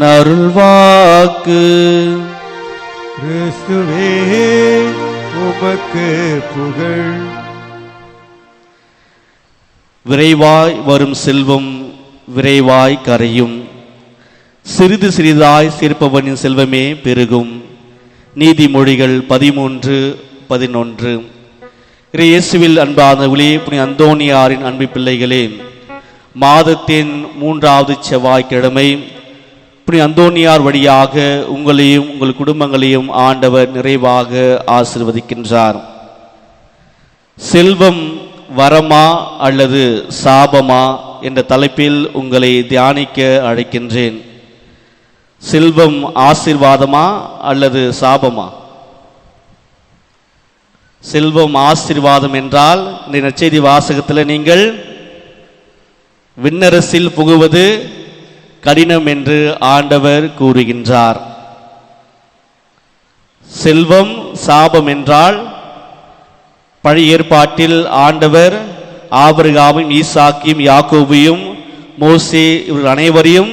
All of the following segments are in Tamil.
நருள்வாக்கு கிறிஸ்துவே உமக்கு புகழ். விரைவாய் வரும் செல்வம் விரைவாய் கரையும். சிறிது சிறிதாய் சேர்ப்பவனின் செல்வமே பெருகும். நீதிமொழிகள் பதிமூன்று பதினொன்று. இயேசுவில் அன்பான ஒளி புனி அந்தோனியாரின் அன்பு பிள்ளைகளே மாதத்தின் மூன்றாவது செவ்வாய்க்கிழமை இப்படி அந்தோனியார் வழியாக உங்களையும் உங்கள் குடும்பங்களையும் ஆண்டவர் நிறைவாக ஆசிர்வதிக்கின்றார். செல்வம் வரமா அல்லது சாபமா என்ற தலைப்பில் உங்களை தியானிக்க அழைக்கின்றேன். செல்வம் ஆசிர்வாதமா அல்லது சாபமா? செல்வம் ஆசீர்வாதம் என்றால் இந்த நச்செய்தி வாசகத்தில் நீங்கள் விண்ணரசில் புகுவது கடினம் என்று ஆண்டவர் கூறுகின்றார். செல்வம் சாபம் என்றால் பழைய ஏற்பாட்டில் ஆண்டவர் ஆபிரகாமும் ஈசாக்கியும் யாக்கோபையும் மோசே இவர்கள் அனைவரையும்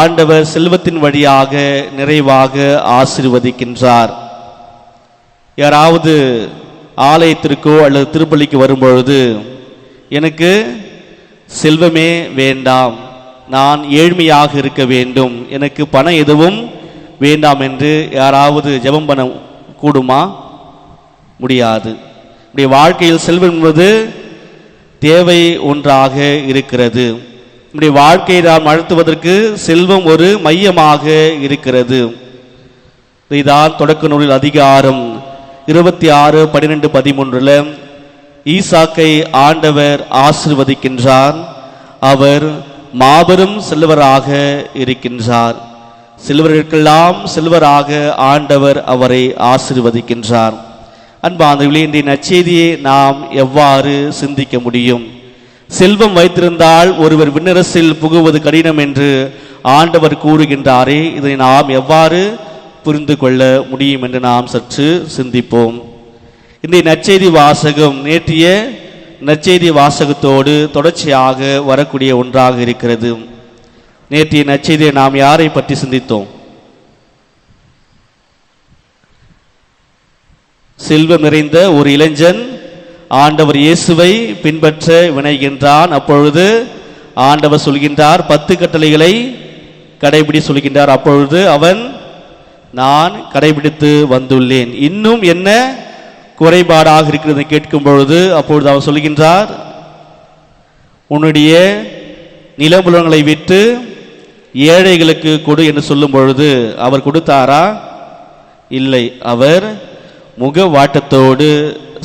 ஆண்டவர் செல்வத்தின் வழியாக நிறைவாக ஆசீர்வதிக்கின்றார். யாராவது ஆலயத்திற்கோ அல்லது திருப்பள்ளிக்கு வரும்பொழுது எனக்கு செல்வமே வேண்டாம். நான் ஏழ்மையாக இருக்க வேண்டும். எனக்கு பணம் எதுவும் வேண்டாம் என்று யாராவது ஜெபம் பண்ண கூடுமா? முடியாது. நம்முடைய வாழ்க்கையில் செல்வம் என்பது தேவை ஒன்றாக இருக்கிறது. நம்முடைய வாழ்க்கையை நாம் நடத்துவதற்கு செல்வம் ஒரு மையமாக இருக்கிறது. இதான் தொடக்க நூலில் அதிகாரம் இருபத்தி ஆறு பன்னிரெண்டு பதிமூன்றில் ஈசாக்கை ஆண்டவர் ஆசிர்வதிக்கின்றார். அவர் மாபெரும் செல்வராக இருக்கின்றார். செல்வர்களுக்கெல்லாம் செல்வராக ஆண்டவர் அவரை ஆசிர்வதிக்கின்றார். அன்பாந்தவர்களே இன்றைய நச்செய்தியை நாம் எவ்வாறு சிந்திக்க முடியும்? செல்வம் வைத்திருந்தால் ஒருவர் விண்ணரசில் புகுவது கடினம் என்று ஆண்டவர் கூறுகின்றாரே இதை நாம் எவ்வாறு புரிந்து கொள்ள முடியும் என்று நாம் சற்று சிந்திப்போம். இந்த நச்செய்தி வாசகம் நேற்றைய நற்செய்தி வாசகத்தோடு தொடர்ச்சியாக வரக்கூடிய ஒன்றாக இருக்கிறது. நேற்றைய நற்செய்தியை நாம் யாரை பற்றி சிந்தித்தோம்? செல்வம் நிறைந்த ஒரு இளைஞன் ஆண்டவர் இயேசுவை பின்பற்ற வினைகின்றான். அப்பொழுது ஆண்டவர் சொல்கின்றார் பத்து கட்டளைகளை கடைபிடி சொல்கின்றார். அப்பொழுது அவன் நான் கடைபிடித்து வந்துள்ளேன். இன்னும் என்ன குறைபாடாக இருக்கிறது கேட்கும் பொழுது அப்பொழுது அவர் சொல்கின்றார் உன்னுடைய நிலபுலங்களை விட்டு ஏழைகளுக்கு கொடு என்று சொல்லும் பொழுது அவர் கொடுத்தாரா? இல்லை அவர் முக வாட்டத்தோடு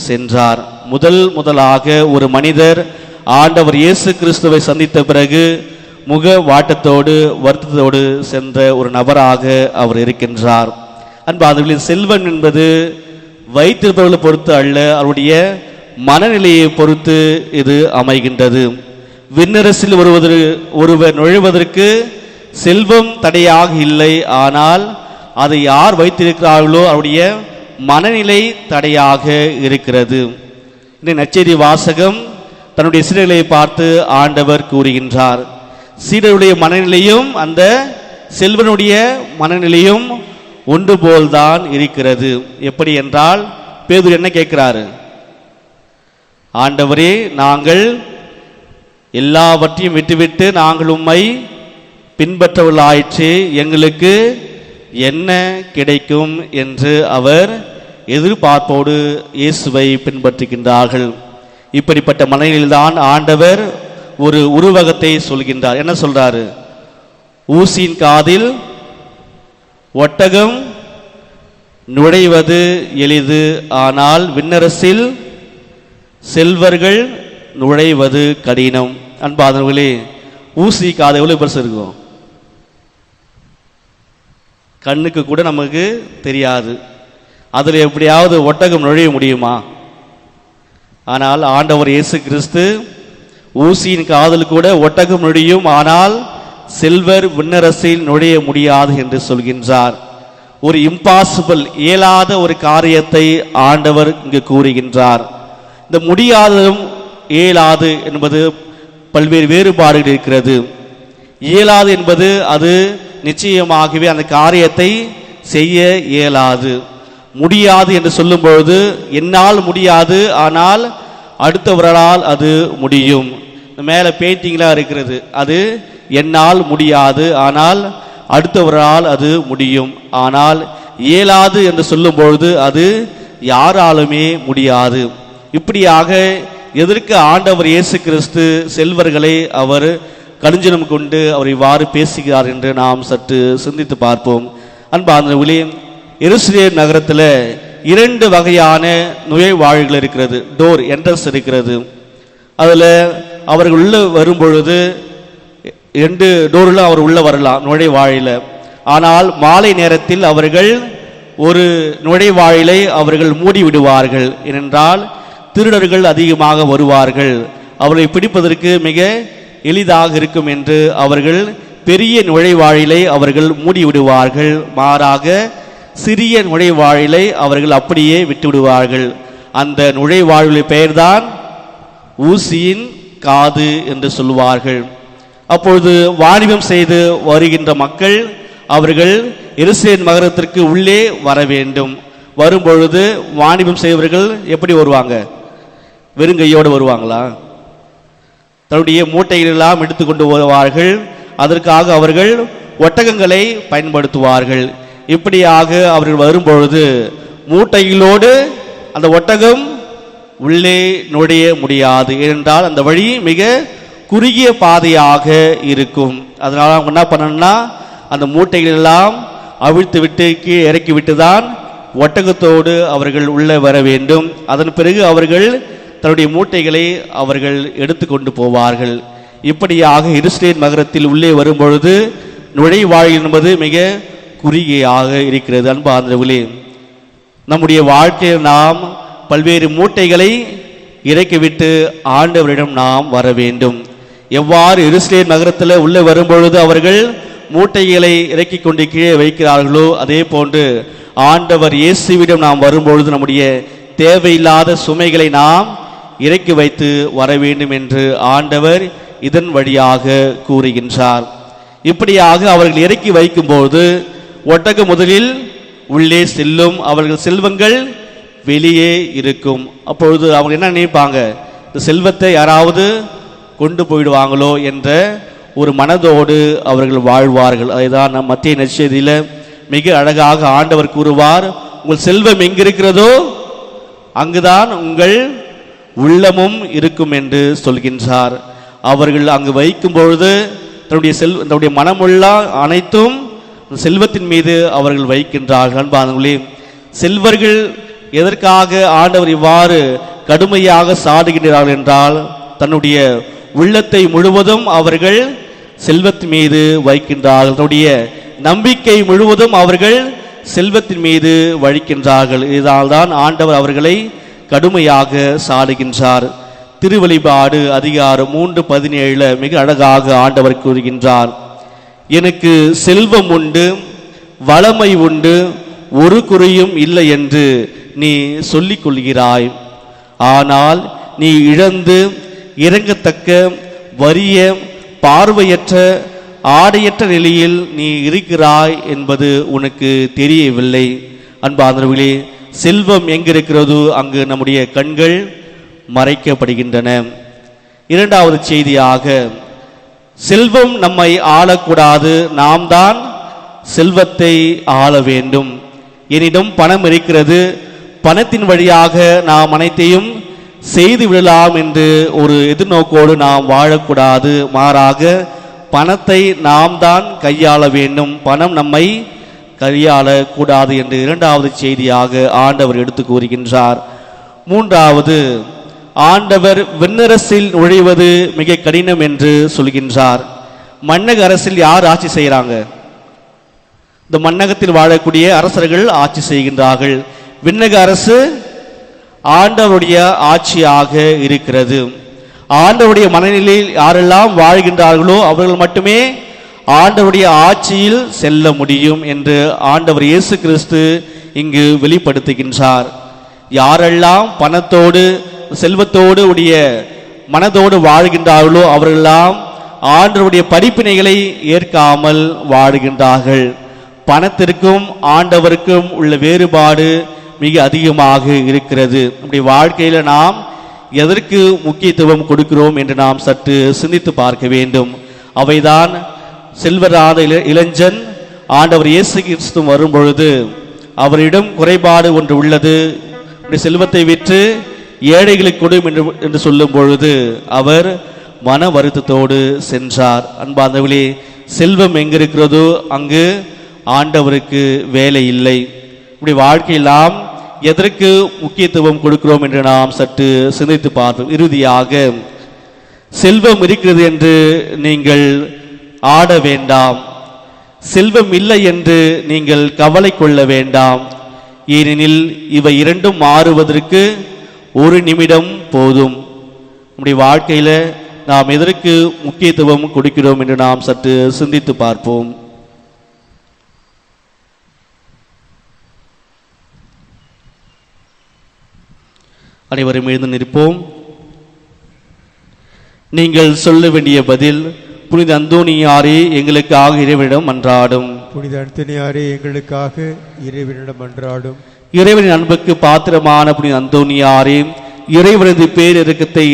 சென்றார். முதல் முதலாக ஒரு மனிதர் ஆண்டவர் இயேசு கிறிஸ்துவை சந்தித்த பிறகு முக வாட்டத்தோடு வருத்தத்தோடு சென்ற ஒரு நபராக அவர் இருக்கின்றார். அன்பாதவர்களின் செல்வன் என்பது வைத்திருப்பவர்களை பொறுத்து அல்ல அவருடைய மனநிலையை பொறுத்து இது அமைகின்றது. விண்ணரசில் ஒருவர் ஒருவர் நுழைவதற்கு செல்வம் தடையாக இல்லை ஆனால் அதை யார் வைத்திருக்கிறார்களோ அவருடைய மனநிலை தடையாக இருக்கிறது. இந்த நச்சேரி வாசகம் தன்னுடைய சீடர்களை பார்த்து ஆண்டவர் கூறுகின்றார். சீடருடைய மனநிலையும் அந்த செல்வனுடைய மனநிலையும் ஒன்று போல்தான் இருக்கிறது. எப்படி என்றால் பேதூர் என்ன கேட்கிறாரு? ஆண்டவரே நாங்கள் எல்லாவற்றையும் விட்டுவிட்டு நாங்கள் உம்மை பின்பற்றவர்களாயிற்று எங்களுக்கு என்ன கிடைக்கும் என்று அவர் எதிர்பார்ப்போடு இயேசுவை பின்பற்றுகின்றார்கள். இப்படிப்பட்ட மனநிலையில்தான் ஆண்டவர் ஒரு உருவகத்தை சொல்கின்றார். என்ன சொல்றாரு? ஊசியின் காதில் ஒட்டகம் நுழைவது எளிது ஆனால் விண்ணரசில் செல்வர்கள் நுழைவது கடினம். அன்பாதவர்களே ஊசி காது எவ்வளவு பெருசு இருக்கும் கண்ணுக்கு கூட நமக்கு தெரியாது. அதில் எப்படியாவது ஒட்டகம் நுழைய முடியுமா? ஆனால் ஆண்டவர் இயேசு கிறிஸ்து ஊசியின் காதல் கூட ஒட்டகம் நுழையும் ஆனால் செல்வர் விண்ணரசில் நுழைய முடியாது என்று சொல்கின்றார். ஒரு இம்பாசிபிள் இயலாத ஒரு காரியத்தை ஆண்டவர் இங்கு கூறுகின்றார். இந்த முடியாததும் இயலாது என்பது பல்வேறு வேறுபாடுகள் இருக்கிறது. இயலாது என்பது அது நிச்சயமாகவே அந்த காரியத்தை செய்ய இயலாது. முடியாது என்று சொல்லும் பொழுது என்னால் முடியாது ஆனால் அடுத்தவர்களால் அது முடியும். மேலே பெயிண்டிங்லாம் இருக்கிறது. அது என்னால் முடியாது. ஆனால் அடுத்தவரால் அது முடியும். ஆனால் இயலாது என்று சொல்லும் பொழுது அது யாராலுமே முடியாது. இப்படியாக எதற்கு ஆண்டவர் இயேசு கிறிஸ்து செல்வர்களை அவர் கடுஞ்சனம் கொண்டு அவர் இவ்வாறு பேசுகிறார் என்று நாம் சற்று சிந்தித்து பார்ப்போம். அன்பார்ந்தவர்களே எருசலேம் நகரத்தில் இரண்டு வகையான நுழைவாழ்கள் இருக்கிறது. டோர் என்ட்ரன்ஸ் இருக்கிறது. அதில் அவர்கள் உள்ளே வரும் பொழுது ரெண்டு டோரில் அவர் உள்ளே வரலாம் நுழைவாழில ஆனால் மாலை நேரத்தில் அவர்கள் ஒரு நுழைவாயிலை அவர்கள் மூடி விடுவார்கள். ஏனென்றால் திருடர்கள் அதிகமாக வருவார்கள். அவர்களை பிடிப்பதற்கு மிக எளிதாக இருக்கும் என்று அவர்கள் பெரிய நுழைவாயிலை அவர்கள் மூடி விடுவார்கள். மாறாக சிறிய நுழைவாயிலை அவர்கள் அப்படியே விட்டுவிடுவார்கள் அந்த நுழைவாயிலை பெயர்தான் ஊசியின் காது என்று சொல்லுவார்கள். அப்பொழுது வாணிபம் செய்து வருகின்ற மக்கள் அவர்கள் எருசலேம் நகரத்திற்கு உள்ளே வர வேண்டும். வரும்பொழுது வாணிபம் செய்வர்கள் எப்படி வருவாங்க? வெறுங்கையோடு வருவாங்களா? தன்னுடைய மூட்டைகளெல்லாம் எடுத்துக்கொண்டு வருவார்கள். அதற்காக அவர்கள் ஒட்டகங்களை பயன்படுத்துவார்கள். இப்படியாக அவர்கள் வரும்பொழுது மூட்டைகளோடு அந்த ஒட்டகம் உள்ளே நுழைய முடியாது. ஏனென்றால் அந்த வழி மிக குறுகிய பாதையாக இருக்கும். அதனால அவங்க என்ன பண்ணணும்னா அந்த மூட்டைகள் எல்லாம் அவிழ்த்து விட்டு கீழே இறக்கி விட்டு தான் ஒட்டகத்தோடு அவர்கள் உள்ளே வர வேண்டும். அதன் பிறகு அவர்கள் தன்னுடைய மூட்டைகளை அவர்கள் எடுத்துக்கொண்டு போவார்கள். இப்படியாக இருஸ்லேன் நகரத்தில் உள்ளே வரும்பொழுது நுழைவாழ் என்பது மிக குறுகியாக இருக்கிறது. அன்பார்ந்தவர்களே நம்முடைய வாழ்க்கையில் நாம் பல்வேறு மூட்டைகளை இறக்கிவிட்டு ஆண்டவரிடம் நாம் வர வேண்டும். எவ்வாறு எருசலேம் நகரத்தில் உள்ளே வரும்பொழுது அவர்கள் மூட்டைகளை இறக்கி கொண்டு கீழே வைக்கிறார்களோ அதே போன்று ஆண்டவர் இயேசுவிடம் நாம் வரும்பொழுது நம்முடைய தேவையில்லாத சுமைகளை நாம் இறக்கி வைத்து வர வேண்டும் என்று ஆண்டவர் இதன் வழியாக கூறுகின்றார். இப்படியாக அவர்கள் இறக்கி வைக்கும்போது ஒட்டக முதலில் உள்ளே செல்லும். அவர்கள் செல்வங்கள் வெளியே இருக்கும். அப்பொழுது அவங்க என்ன நினைப்பாங்க? இந்த செல்வத்தை யாராவது கொண்டு போயிடுவாங்களோ என்ற ஒரு மனதோடு அவர்கள் வாழ்வார்கள். அதுதான் நம் மத்திய நற்செய்தியில மிக அழகாக ஆண்டவர் கூறுவார். உங்கள் செல்வம் எங்கிருக்கிறதோ அங்குதான் உங்கள் உள்ளமும் இருக்கும் என்று சொல்கின்றார். அவர்கள் அங்கு வைக்கும் பொழுது தன்னுடைய செல் தன்னுடைய மனமுள்ள அனைத்தும் செல்வத்தின் மீது அவர்கள் வைக்கின்றார்கள். அன்பானங்களே செல்வர்கள் எதற்காக ஆண்டவர் இவ்வாறு கடுமையாக சாடுகின்றார்கள் என்றால் தன்னுடைய உள்ளத்தை முழுவதும் அவர்கள் செல்வத்தின் மீது வைக்கின்றார்கள் தன்னுடைய நம்பிக்கை முழுவதும் அவர்கள் செல்வத்தின் மீது வழிக்கின்றார்கள் இதனால்தான் ஆண்டவர் அவர்களை கடுமையாக சாடுகின்றார். திருவழிபாடு அதிகாரம் மூன்று பதினேழுல மிக அழகாக ஆண்டவர் கூறுகின்றார். எனக்கு செல்வம் உண்டு வளமை உண்டு ஒரு குறையும் இல்லை என்று நீ சொல்லிக் கொள்கிறாய் ஆனால் நீ இழந்து இறங்கத்தக்க வறிய பார்வையற்ற ஆடையற்ற நிலையில் நீ இருக்கிறாய் என்பது உனக்கு தெரியவில்லை. அன்பாதரவுகளே செல்வம் எங்கிருக்கிறதோ அங்கு நம்முடைய கண்கள் மறைக்கப்படுகின்றன. இரண்டாவது செய்தியாக செல்வம் நம்மை ஆளக்கூடாது நாம் தான் செல்வத்தை ஆள வேண்டும். என்னிடம் பணம் இருக்கிறது பணத்தின் வழியாக நாம் அனைத்தையும் செய்து விடலாம் என்று ஒரு எதிர்நோக்கோடு நாம் வாழக்கூடாது. மாறாக பணத்தை நாம் தான் கையாள வேண்டும். பணம் நம்மை கையாளக்கூடாது என்று இரண்டாவது செய்தியாக ஆண்டவர் எடுத்து கூறுகின்றார். மூன்றாவது ஆண்டவர் விண்ணரசில் நுழைவது மிக கடினம் என்று சொல்கின்றார். மன்னக அரசில் யார் ஆட்சி செய்கிறாங்க? இந்த மன்னகத்தில் வாழக்கூடிய அரசர்கள் ஆட்சி செய்கின்றார்கள். விண்ணக அரசு ஆண்டவருடைய ஆட்சியாக இருக்கிறது. ஆண்டவருடைய மனநிலையில் யாரெல்லாம் வாழ்கின்றார்களோ அவர்கள் மட்டுமே ஆண்டவருடைய ஆட்சியில் செல்ல முடியும் என்று ஆண்டவர் இயேசு கிறிஸ்து இங்கு வெளிப்படுத்துகின்றார். யாரெல்லாம் பணத்தோடு செல்வத்தோடு உடைய மனதோடு வாழ்கின்றார்களோ அவர்களெல்லாம் ஆண்டவருடைய படிப்பினைகளை ஏற்காமல் வாழ்கின்றார்கள். பணத்திற்கும் ஆண்டவருக்கும் உள்ள வேறுபாடு மிக அதிகமாக இருக்கிறது. நம்முடைய வாழ்க்கையில் நாம் எதற்கு முக்கியத்துவம் கொடுக்கிறோம் என்று நாம் சற்று சிந்தித்து பார்க்க வேண்டும். அவைதான் செல்வராத இள- இளைஞன் ஆண்டவர் இயேசு கிறிஸ்து வரும்பொழுது அவரிடம் குறைபாடு ஒன்று உள்ளது. இப்படி செல்வத்தை விற்று ஏழைகளுக்கு கொடும் என்று என்று சொல்லும் பொழுது அவர் மன வருத்தத்தோடு சென்றார். அன்பார்ந்தவர்களே செல்வம் எங்கிருக்கிறதோ அங்கு ஆண்டவருக்கு வேலை இல்லை. இப்படி வாழ்க்கையெல்லாம் எதற்கு முக்கியத்துவம் கொடுக்கிறோம் என்று நாம் சற்று சிந்தித்து பார்ப்போம். இறுதியாக செல்வம் இருக்கிறது என்று நீங்கள் ஆட வேண்டாம். செல்வம் இல்லை என்று நீங்கள் கவலை கொள்ள வேண்டாம். ஏனெனில் இவை இரண்டும் மாறுவதற்கு ஒரு நிமிடம் போதும். நம்முடைய வாழ்க்கையில் நாம் எதற்கு முக்கியத்துவம் கொடுக்கிறோம் என்று நாம் சற்று சிந்தித்து பார்ப்போம். அனைவரும் எழுந்து நிற்போம். நீங்கள் சொல்ல வேண்டிய பதில் புனித அந்தோனியாரே எங்களுக்காக இறைவனிடம் மன்றாடும் புனித அந்தனியாரே எங்களுக்காக இறைவனிடம் அன்றாடும். இறைவனின் அன்புக்கு பாத்திரமான புனித அந்தோனியாரே இறைவனது பேரிரக்கத்தை